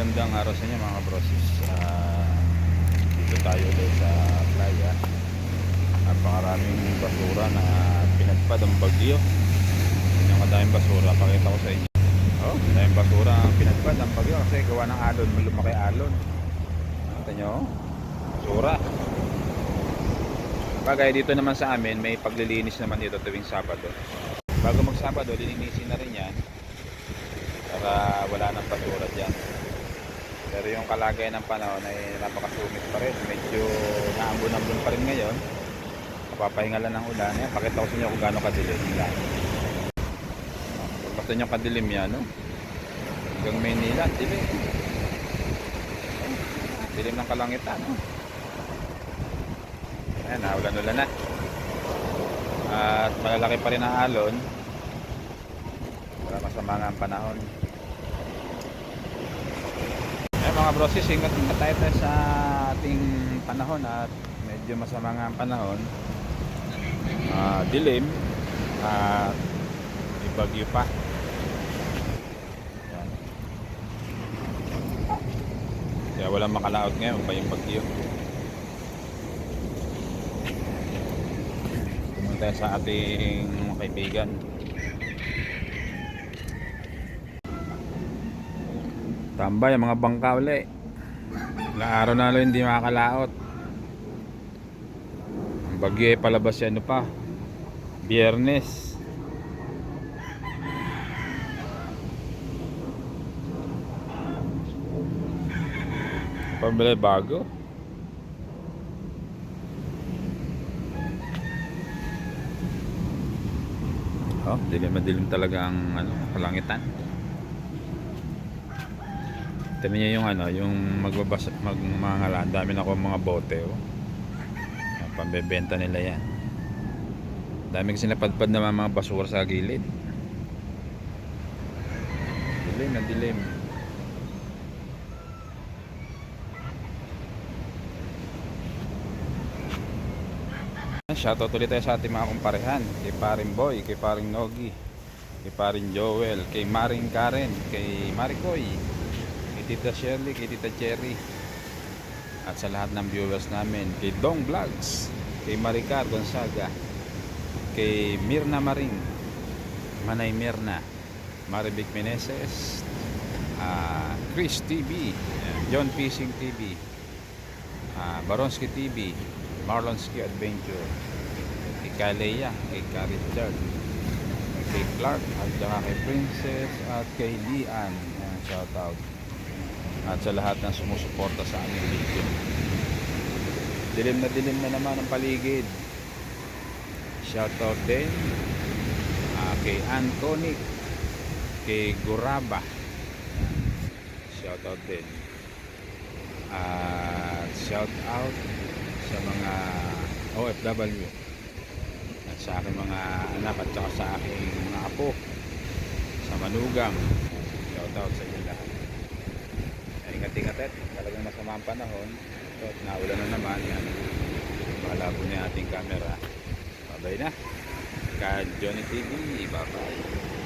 Magandang araw sa inyo mga brosis. Ah, dito tayo sa playa. Napakaraming basura na pinagpad ang bagyo. Yan ang madaming basura. Pakita ko sa inyo. Oh, madaming basura ang pinagpad ang bagyo kasi gawa ng alon. Lumaki alon. Nakita nyo? oh. Basura. Bagay dito naman sa amin, may paglilinis naman dito tuwing Sabado. Bago mag-Sabado, lilinisin na rin yan para wala nang basura dyan. Pero yung kalagayan ng panahon ay napakasumit pa rin. Medyo naambon-ambon pa rin ngayon. Napapahinga lang ng ulan. Ayan, pakita ko sa inyo kung gaano kadilim. Pag basta nyo kadilim yan, no? Hanggang Maynila, dilim. Dilim ng kalangitan, no? Ayan, naulan-ulan na. At malalaki pa rin ang alon. Para masama nga ang panahon. Eh mga brosis, ingat ingat tayo tayo sa ating panahon at medyo masama nga ang panahon. Ah, dilim at may bagyo pa. Yan. Kaya walang makalaot ngayon pa yung bagyo. Tayo sa ating mga kaibigan. Tambay mga bangka uli. Araw na lang hindi makakalaot. Ang bagyo ay palabas yan ano pa. Biyernes. Pambili bago. Oh, dilim madilim talaga ang ano, kalangitan. Tignan niyo yung ano, yung magbabas magmangala, ang dami na ko mga bote oh. Yan, Pambebenta nila yan. Dami kasi napadpad na mga basura sa gilid. Dilim na dilim. Shoutout ulit tayo sa ating mga kumparehan. Kay paring Boy, kay paring Nogi, kay paring Joel, kay Maring Karen, kay Marikoy, kay Tita Shirley, kay Tita Cherry. At sa lahat ng viewers namin, kay Dong Vlogs, kay Maricar Gonzaga, kay Mirna Maring, Manay Mirna, Marivic Meneses, ah, Chris TV, John Fishing TV, ah, Baronski TV, Marlonski Adventure, kay Kalea, kay Ka Richard, kay Clark, at saka kay Princess, at kay Lian. Ayan, shout out. At sa lahat ng sumusuporta sa aming video. Dilim na dilim na naman ang paligid. Shout out din ah, kay Ann Konik, kay Guraba. Shout out din. At shout out sa mga OFW at sa aking mga anak at saka sa aking mga apo sa Manugang. Shout out sa inyo lahat. Ingat-ingat eh talagang masama ang panahon. So, at naulan na naman yan. Malabo na ating camera. Babay na. Ka Johnny TV bye bye